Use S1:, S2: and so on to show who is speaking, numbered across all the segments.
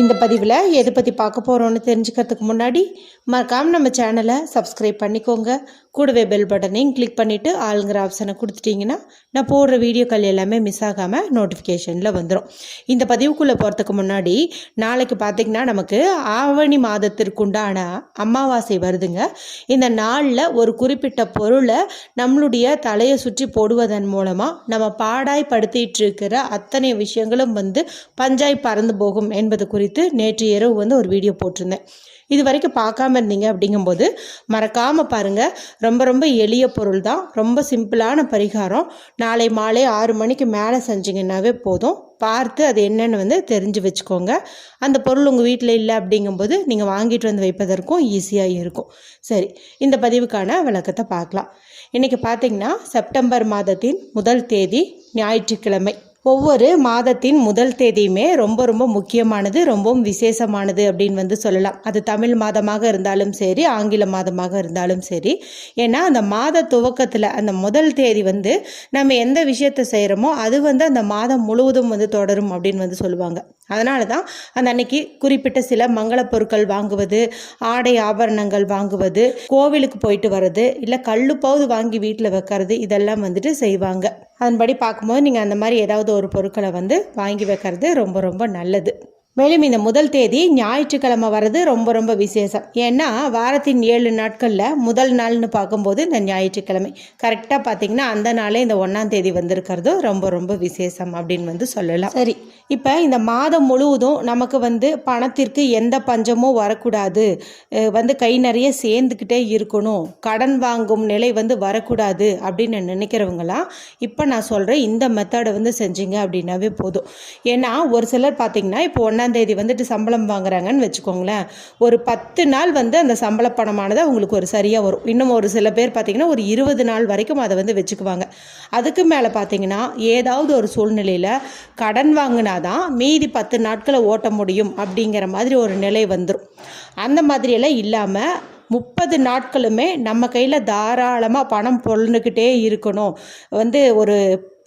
S1: இந்த பதிவில் எதை பற்றி பார்க்க போகிறோன்னு தெரிஞ்சுக்கிறதுக்கு முன்னாடி மறக்காமல் நம்ம சேனலை சப்ஸ்கிரைப் பண்ணிக்கோங்க. கூடவே பெல் பட்டனையும் கிளிக் பண்ணிவிட்டு ஆளுங்கிற ஆப்ஷனை கொடுத்துட்டிங்கன்னா நான் போடுற வீடியோக்கள் எல்லாமே மிஸ் ஆகாமல் நோட்டிஃபிகேஷனில் வந்துடும் இந்த பதிவுக்குள்ளே போகிறதுக்கு முன்னாடி நாளைக்கு பார்த்திங்கன்னா நமக்கு ஆவணி மாதத்திற்குண்டான அமாவாசை வருதுங்க. இந்த நாளில் ஒரு குறிப்பிட்ட பொருளை நம்மளுடைய தலையை சுற்றி போடுவதன் மூலமாக நம்ம பாடாய் படுத்திட்டு இருக்கிற அத்தனை விஷயங்களும் வந்து பஞ்சாய் பறந்து போகும் என்பது குறித்து நேற்று இரவு வந்து ஒரு வீடியோ போட்டிருந்தேன். இது வரைக்கும் பார்க்காம இருந்தீங்க அப்படிங்கும்போது மறக்காமல் பாருங்கள் ரொம்ப ரொம்ப எளிய பொருள் தான். ரொம்ப சிம்பிளான பரிகாரம். நாளை மாலை ஆறு மணிக்கு மேலே செஞ்சிங்கன்னாவே போதும். பார்த்து அது என்னென்னு வந்து தெரிஞ்சு வச்சுக்கோங்க. அந்த பொருள் உங்கள் வீட்டில் இல்லை அப்படிங்கும்போது நீங்கள் வாங்கிட்டு வந்து வைப்பதற்கும் ஈஸியாக இருக்கும். சரி இந்த பதிவுக்கான விளக்கத்தை பார்க்கலாம். இன்றைக்கி பார்த்தீங்கன்னா செப்டம்பர் மாதத்தின் முதல் தேதி ஞாயிற்றுக்கிழமை. ஒவ்வொரு மாதத்தின் முதல் தேதியுமே ரொம்ப ரொம்ப முக்கியமானது ரொம்பவும் விசேஷமானது அப்படின்னு வந்து சொல்லலாம். அது தமிழ் மாதமாக இருந்தாலும் சரி ஆங்கில மாதமாக இருந்தாலும் சரி. ஏன்னா அந்த மாத துவக்கத்தில் அந்த முதல் தேதி வந்து நம்ம எந்த விஷயத்தை செய்கிறோமோ அது வந்து அந்த மாதம் முழுவதும் வந்து தொடரும் அப்படின்னு வந்து சொல்லுவாங்க. அதனால தான் அந்த அன்னைக்கு குறிப்பிட்ட சில மங்கள பொருட்கள் வாங்குவது ஆடை ஆபரணங்கள் வாங்குவது கோவிலுக்கு போயிட்டு வர்றது இல்லை கல்லுப்பாவது வாங்கி வீட்டில் வைக்கிறது இதெல்லாம் வந்துட்டு செய்வாங்க. அதன்படி பார்க்கும்போது நீங்கள் அந்த மாதிரி ஏதாவது ஒரு பொருட்களை வந்து வாங்கி வைக்கிறது ரொம்ப ரொம்ப நல்லது. மேலும் இந்த முதல் தேதி ஞாயிற்றுக்கிழமை வர்றது ரொம்ப ரொம்ப விசேஷம். ஏன்னா வாரத்தின் ஏழு நாட்களில் முதல் நாள்னு பார்க்கும்போது இந்த ஞாயிற்றுக்கிழமை. கரெக்டாக பார்த்தீங்கன்னா அந்த நாளே இந்த ஒன்றாம் தேதி வந்திருக்கிறது. ரொம்ப ரொம்ப விசேஷம் அப்படின்னு வந்து சொல்லலாம். சரி. இப்போ இந்த மாதம் முழுவதும் நமக்கு வந்து பணத்திற்கு எந்த பஞ்சமும் வரக்கூடாது. வந்து கை நிறைய சேர்ந்துக்கிட்டே இருக்கணும். கடன் வாங்கும் நிலை வந்து வரக்கூடாது அப்படின்னு நினைக்கிறவங்களாம் இப்போ நான் சொல்கிறேன் இந்த மெத்தடை வந்து செஞ்சீங்க அப்படின்னாவே போதும். ஏன்னா ஒரு சிலர் பார்த்தீங்கன்னா இப்போ ஒன்றாம் தேதி வந்துட்டு சம்பளம் வாங்குறாங்கன்னு வச்சுக்கோங்களேன். ஒரு பத்து நாள் வந்து அந்த சம்பள பணமானது அவங்களுக்கு ஒரு சரியாக வரும். இன்னும் ஒரு சில பேர் பார்த்திங்கன்னா ஒரு இருபது நாள் வரைக்கும் அதை வந்து வச்சுக்குவாங்க. அதுக்கு மேலே பார்த்தீங்கன்னா ஏதாவது ஒரு சூழ்நிலையில் கடன் வாங்கினா தான் மீதி பத்து நாட்களை ஓட்ட முடியும் அப்படிங்கிற மாதிரி ஒரு நிலை வந்துடும் அந்த மாதிரியெல்லாம் இல்லாமல் முப்பது நாட்களுமே நம்ம கையில் தாராளமாக பணம் பொருள்னுக்கிட்டே இருக்கணும். வந்து ஒரு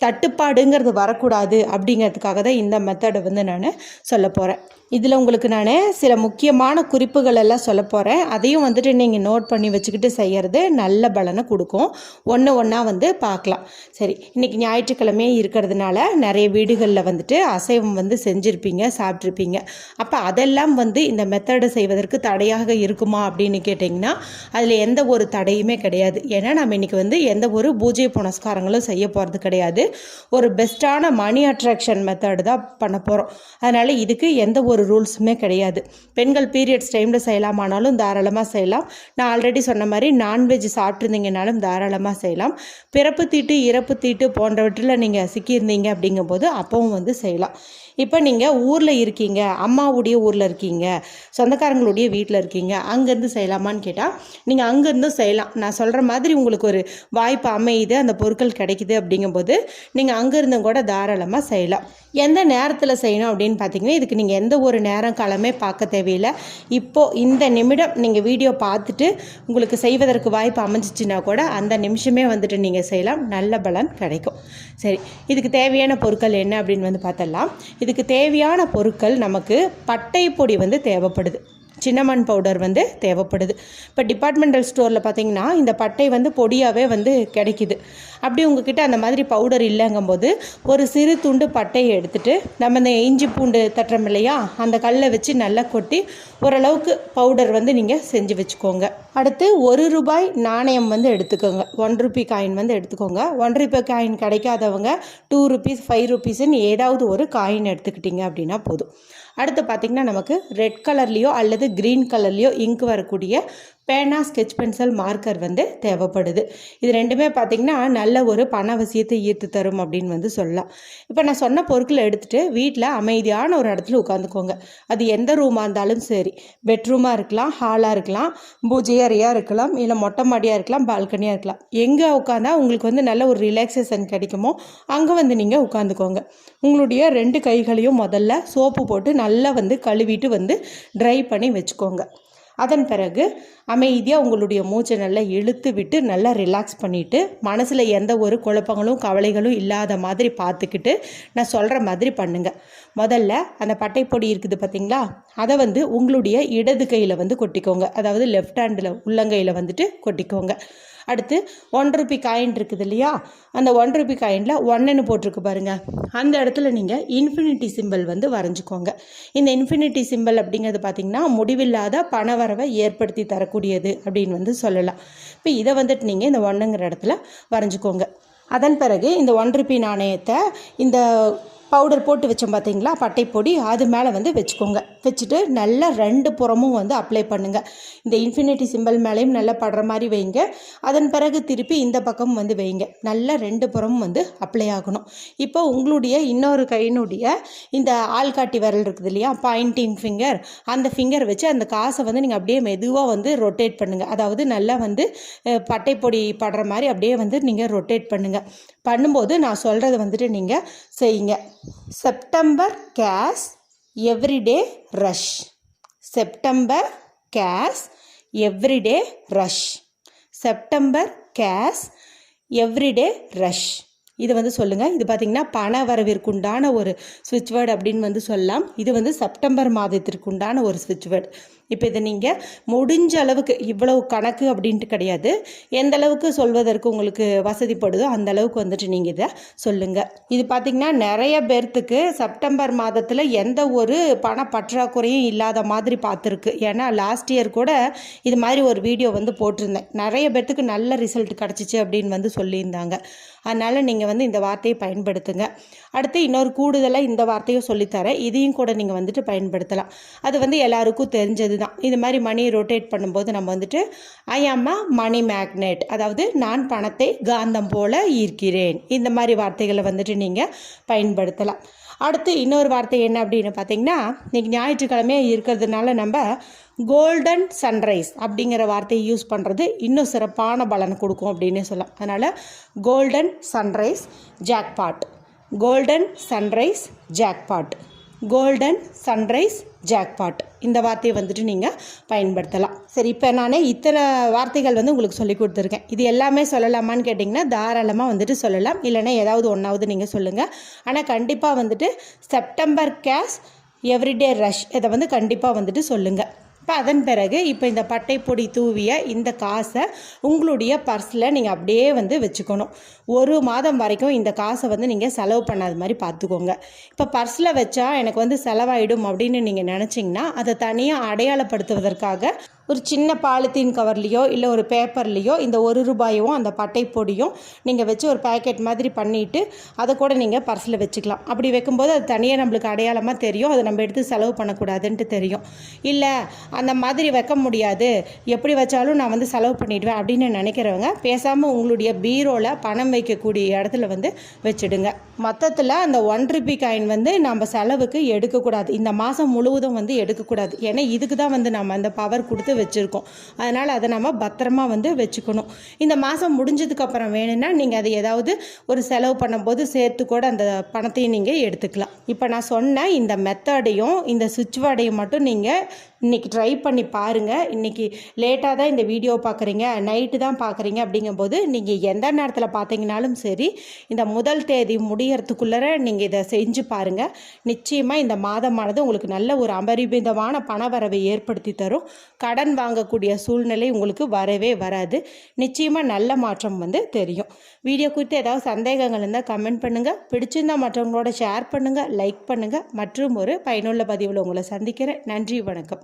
S1: தட்டுப்பாடுங்கிறது வரக்கூடாது அப்படிங்கிறதுக்காக தான் இந்த மெத்தடை வந்து நான் சொல்ல போகிறேன் இதில் உங்களுக்கு நான் சில முக்கியமான குறிப்புகள் எல்லாம் சொல்ல போகிறேன் அதையும் வந்துட்டு நீங்கள் நோட் பண்ணி வச்சுக்கிட்டு செய்கிறது நல்ல பலனை கொடுக்கும். ஒன்று ஒன்றா வந்து பார்க்கலாம். சரி இன்றைக்கி ஞாயிற்றுக்கிழமையே இருக்கிறதுனால நிறைய வீடுகளில் வந்துட்டு அசைவம் வந்து செஞ்சுருப்பீங்க சாப்பிட்ருப்பீங்க அப்போ அதெல்லாம் வந்து இந்த மெத்தடை செய்வதற்கு தடையாக இருக்குமா அப்படின்னு கேட்டிங்கன்னா அதில் எந்த ஒரு தடையுமே கிடையாது. ஏன்னா நம்ம இன்றைக்கி வந்து எந்த ஒரு பூஜை புனஸ்காரங்களும் செய்ய போகிறது கிடையாது. ஒரு பெஸ்ட்டான மணி அட்ராக்ஷன் மெத்தடு தான் பண்ண போகிறோம் அதனால் இதுக்கு எந்த ஒரு ரூல்ஸுமே கிடையாது. பெண்கள் பீரியட்ஸ் டைமில் செய்யலாமானாலும் தாராளமாக செய்யலாம். நான் ஆல்ரெடி சொன்ன மாதிரி நான்வெஜ் சாப்பிட்ருந்தீங்கனாலும் தாராளமாக செய்யலாம். பிறப்பு தீட்டு இறப்பு தீட்டு போன்றவற்றில் நீங்கள் சிக்கியிருந்தீங்க அப்படிங்கும்போது அப்பவும் வந்து செய்யலாம். இப்போ நீங்கள் ஊரில் இருக்கீங்க அம்மாவுடைய ஊரில் இருக்கீங்க சொந்தக்காரங்களுடைய வீட்டில் இருக்கீங்க அங்கேருந்து செய்யலாமான்னு கேட்டால் நீங்கள் அங்கேருந்தும் செய்யலாம். நான் சொல்கிற மாதிரி உங்களுக்கு ஒரு வாய்ப்பு அமையுது அந்த பொருட்கள் கிடைக்குது அப்படிங்கும்போது நீங்கள் அங்கேருந்தும் கூட தாராளமாக செய்யலாம். எந்த நேரத்தில் செய்யணும் அப்படின்னு பார்த்தீங்கன்னா இதுக்கு நீங்கள் எந்த ஒரு நேரம் காலமே பார்க்க தேவையில்லை. இப்போது இந்த நிமிடம் நீங்கள் வீடியோ பார்த்துட்டு உங்களுக்கு செய்வதற்கு வாய்ப்பு அமைஞ்சிச்சுன்னா கூட அந்த நிமிஷமே வந்துட்டு நீங்கள் செய்யலாம். நல்ல பலன் கிடைக்கும். சரி இதுக்கு தேவையான பொருட்கள் என்ன அப்படின்னு வந்து பார்த்தலாம் இதுக்கு தேவையான பொருட்கள் நமக்கு பட்டை பொடி வந்து தேவைப்படுது. சின்னமன் பவுடர் வந்து தேவைப்படுது. இப்போ டிபார்ட்மெண்டல் ஸ்டோரில் பார்த்தீங்கன்னா இந்த பட்டை வந்து பொடியாகவே வந்து கிடைக்குது. அப்படி உங்ககிட்ட அந்த மாதிரி பவுடர் இல்லைங்கும்போது ஒரு சிறு துண்டு பட்டையை எடுத்துகிட்டு நம்ம இந்த இஞ்சி பூண்டு தட்டுறோம் இல்லையா அந்த கல்லை வச்சு நல்லா கொட்டி ஓரளவுக்கு பவுடர் வந்து நீங்கள் செஞ்சு வச்சுக்கோங்க. அடுத்து ஒரு ரூபாய் நாணயம் வந்து எடுத்துக்கோங்க. ஒன் ருபி காயின் வந்து எடுத்துக்கோங்க. ஒன் ருபி காயின் கிடைக்காதவங்க டூ ருபீஸ் ஃபைவ் ருபீஸ்ன்னு ஏதாவது ஒரு காயின் எடுத்துக்கிட்டிங்க அப்படின்னா போதும். அடுத்து பார்த்திங்கன்னா நமக்கு ரெட் கலர்லேயோ அல்லது க்ரீன் கலர்லேயோ இங்க் வரக்கூடிய பேனா ஸ்கெச் பென்சில் மார்க்கர் வந்து தேவைப்படுது. இது ரெண்டுமே பார்த்திங்கன்னா நல்ல ஒரு பண அவசியத்தை ஈர்த்து தரும் அப்படின்னு வந்து சொல்லலாம். இப்போ நான் சொன்ன பொருட்களை எடுத்துகிட்டு வீட்டில் அமைதியான ஒரு இடத்துல உட்காந்துக்கோங்க. அது எந்த ரூமாக இருந்தாலும் சரி. பெட்ரூமாக இருக்கலாம் ஹாலாக இருக்கலாம் பூஜை அறையாக இருக்கலாம் இல்லை மொட்டை மாடியாக இருக்கலாம் பால்கனியாக இருக்கலாம். எங்கே உட்காந்தா உங்களுக்கு வந்து நல்ல ஒரு ரிலாக்ஸேஷன் கிடைக்குமோ அங்கே வந்து நீங்கள் உட்காந்துக்கோங்க. உங்களுடைய ரெண்டு கைகளையும் முதல்ல சோப்பு போட்டு நல்லா வந்து கழுவிட்டு வந்து ட்ரை பண்ணி வச்சுக்கோங்க. அதன் பிறகு அமைதியாக உங்களுடைய மூச்சை நல்லா இழுத்து விட்டு நல்லா ரிலாக்ஸ் பண்ணிவிட்டு மனசில் எந்த ஒரு குழப்பங்களும் கவலைகளும் இல்லாத மாதிரி பார்த்துக்கிட்டு நான் சொல்கிற மாதிரி பண்ணுங்கள் முதல்ல அந்த பட்டைப்பொடி இருக்குது பார்த்தீங்களா அதை வந்து உங்களுடைய இடது கையில் வந்து கொட்டிக்கோங்க. அதாவது லெஃப்ட் ஹேண்டில் உள்ளங்கையில் வந்துட்டு கொட்டிக்கோங்க. அடுத்து ஒன் ருபி காயின் இருக்குது இல்லையா? அந்த ஒன் ருபி காயினில் ஒன்னுன்னு போட்டிருக்கு பாருங்கள் அந்த இடத்துல நீங்கள் இன்ஃபினிட்டி சிம்பிள் வந்து வரைஞ்சிக்கோங்க. இந்த இன்ஃபினிட்டி சிம்பிள் அப்படிங்கிறது பார்த்தீங்கன்னா முடிவில்லாத பணவரவை ஏற்படுத்தி தரக்கூடியது அப்படின்னு வந்து சொல்லலாம். இப்போ இதை வந்துட்டு நீங்கள் இந்த ஒன்றுங்கிற இடத்துல வரைஞ்சிக்கோங்க. அதன் பிறகு இந்த ஒன் ருபி நாணயத்தை இந்த பவுடர் போட்டு வச்சோம் பார்த்தீங்களா பட்டைப்பொடி அது மேலே வந்து வச்சுக்கோங்க. வச்சுட்டு நல்லா ரெண்டு புறமும் வந்து அப்ளை பண்ணுங்கள் இந்த இன்ஃபினிட்டி சிம்பிள் மேலேயும் நல்லா படுற மாதிரி வைங்க. அதன் பிறகு திருப்பி இந்த பக்கம் வந்து வைங்க. நல்லா ரெண்டு புறமும் வந்து அப்ளை ஆகணும். இப்போ உங்களுடைய இன்னொரு கையினுடைய இந்த ஆள்காட்டி விரல் இருக்குது இல்லையா? பாயிண்டிங் ஃபிங்கர் அந்த ஃபிங்கர் வச்சு அந்த காசை வந்து நீங்கள் அப்படியே மெதுவாக வந்து ரொட்டேட் பண்ணுங்கள் அதாவது நல்லா வந்து பட்டைப்பொடி படுற மாதிரி அப்படியே வந்து நீங்கள் ரொட்டேட் பண்ணுங்கள் பண்ணும்போது நான் சொல்கிறத வந்துட்டு நீங்கள் செய்யுங்க. September case everyday rush September case everyday rush September case everyday rush இது வந்து சொல்லுங்கள் இது பார்த்திங்கன்னா பண வரவிற்குண்டான ஒரு சுவிட்ச் வேர்டு அப்படின்னு வந்து சொல்லலாம். இது வந்து செப்டம்பர் மாதத்திற்குண்டான ஒரு சுவிட்ச் வேர்டு இப்போ இதை நீங்கள் முடிஞ்ச அளவுக்கு இவ்வளவு கணக்கு அப்படின்ட்டு கிடையாது. எந்த அளவுக்கு சொல்வதற்கு உங்களுக்கு வசதிப்படுதோ அந்த அளவுக்கு வந்துட்டு நீங்கள் இதை சொல்லுங்கள் இது பார்த்திங்கன்னா நிறைய பேர்த்துக்கு செப்டம்பர் மாதத்தில் எந்த ஒரு பண பற்றாக்குறையும் இல்லாத மாதிரி பார்த்துருக்கு ஏன்னா லாஸ்ட் இயர் கூட இது மாதிரி ஒரு வீடியோ வந்து போட்டிருந்தேன். நிறைய பேர்த்துக்கு நல்ல ரிசல்ட் கிடச்சிச்சு அப்படின்னு வந்து சொல்லியிருந்தாங்க. அதனால் நீங்கள் வந்து இந்த வார்த்தையை பயன்படுத்துங்க. அடுத்து இன்னொரு கூடுதலாக இந்த வார்த்தையும் சொல்லித்தரேன். இதையும் கூட நீங்கள் வந்துட்டு பயன்படுத்தலாம். அது வந்து எல்லாருக்கும் தெரிஞ்சது தான் இது மாதிரி மணி ரொட்டேட் பண்ணும்போது நம்ம வந்துட்டு ஐ ஆம் அ மணி மேக்னெட் அதாவது நான் பணத்தை காந்தம் போல ஈர்க்கிறேன். இந்த மாதிரி வார்த்தைகளை வந்துட்டு நீங்கள் பயன்படுத்தலாம். அடுத்து இன்னொரு வார்த்தை என்ன அப்படின்னு பார்த்தீங்கன்னா இன்றைக்கி ஞாயிற்றுக்கிழமையாக இருக்கிறதுனால நம்ம கோல்டன் சன்ரைஸ் அப்படிங்கிற வார்த்தையை யூஸ் பண்ணுறது இன்னும் சிறப்பான பலன் கொடுக்கும் அப்படின்னே சொல்லலாம். அதனால் golden sunrise jackpot golden sunrise jackpot golden sunrise jackpot இந்த வார்த்தையை வந்துட்டு நீங்கள் பயன்படுத்தலாம். சரி இப்போ நான் இத்தனை வார்த்தைகள் வந்து உங்களுக்கு சொல்லி கொடுத்துருக்கேன். இது எல்லாமே சொல்லலாமான்னு கேட்டிங்கன்னா தாராளமாக வந்துட்டு சொல்லலாம். இல்லைன்னா ஏதாவது ஒன்றாவது நீங்கள் சொல்லுங்கள் ஆனால் கண்டிப்பாக வந்துட்டு செப்டம்பர் கேஷ் எவ்ரிடே ரஷ் இதை வந்து கண்டிப்பாக வந்துட்டு சொல்லுங்கள் இப்போ அதன் பிறகு இப்போ இந்த பட்டைப்பொடி தூவிய இந்த காசை உங்களுடைய பர்ஸில் நீங்கள் அப்படியே வந்து வச்சுக்கணும். ஒரு மாதம் வரைக்கும் இந்த காசை வந்து நீங்கள் செலவு பண்ணாத மாதிரி பார்த்துக்கோங்க இப்போ பர்ஸில் வச்சா எனக்கு வந்து செலவாயிடும் அப்படின்னு நீங்கள் நினச்சிங்கன்னா அதை தனியாக அடையாளப்படுத்துவதற்காக ஒரு சின்ன பாலித்தீன் கவர்லேயோ இல்லை ஒரு பேப்பர்லேயோ இந்த ஒரு ரூபாயும் அந்த பட்டை பொடியும் நீங்கள் வச்சு ஒரு பேக்கெட் மாதிரி பண்ணிவிட்டு அதை கூட நீங்கள் பர்ஸில் வச்சுக்கலாம். அப்படி வைக்கும்போது அது தனியாக நம்மளுக்கு அடையாளமாக தெரியும். அதை நம்ம எடுத்து செலவு பண்ணக்கூடாதுன்ட்டு தெரியும். இல்லை அந்த மாதிரி வைக்க முடியாது. எப்படி வச்சாலும் நான் வந்து செலவு பண்ணிவிடுவேன் அப்படின்னு நினைக்கிறவங்க பேசாமல் உங்களுடைய பீரோவில் பணம் வைக்கக்கூடிய இடத்துல வந்து வச்சுடுங்க. மொத்தத்தில் அந்த ஒன் ருபி காயின் வந்து நம்ம செலவுக்கு எடுக்கக்கூடாது. இந்த மாதம் முழுவதும் வந்து எடுக்கக்கூடாது. ஏன்னா இதுக்கு தான் வந்து நம்ம அந்த பவர் கொடுத்து வச்சுருக்கோம். அதனால் அதை நம்ம பத்திரமா வந்து வச்சுக்கணும். இந்த மாதம் முடிஞ்சதுக்கப்புறம் வேணும்னா நீங்கள் அதை ஏதாவது ஒரு செலவு பண்ணும்போது சேர்த்து கூட அந்த பணத்தையும் நீங்கள் எடுத்துக்கலாம். இப்போ நான் சொன்ன இந்த மெத்தடையும் இந்த சுவிட்ச் வேர்டையும் மட்டும் நீங்கள் இன்றைக்கி ட்ரை பண்ணி பாருங்கள் இன்றைக்கி லேட்டாக தான் இந்த வீடியோ பார்க்குறீங்க நைட்டு தான் பார்க்குறீங்க அப்படிங்கும்போது நீங்கள் எந்த நேரத்தில் பார்த்தீங்கனாலும் சரி இந்த முதல் தேதி முடியறதுக்குள்ளே நீங்கள் இதை செஞ்சு பாருங்கள் நிச்சயமாக இந்த மாதமானது உங்களுக்கு நல்ல ஒரு அபரிமிதமான பணவரவை ஏற்படுத்தி தரும். கடன் வாங்கக்கூடிய சூழ்நிலை உங்களுக்கு வரவே வராது. நிச்சயமாக நல்ல மாற்றம் வந்து தெரியும். வீடியோ குறித்து ஏதாவது சந்தேகங்கள் இருந்தால் கமெண்ட் பண்ணுங்கள் பிடிச்சிருந்தால் மற்றவங்களோட ஷேர் பண்ணுங்கள் லைக் பண்ணுங்கள் மற்றும் ஒரு பயனுள்ள பதிவில் உங்களை சந்திக்கிறேன். நன்றி வணக்கம்.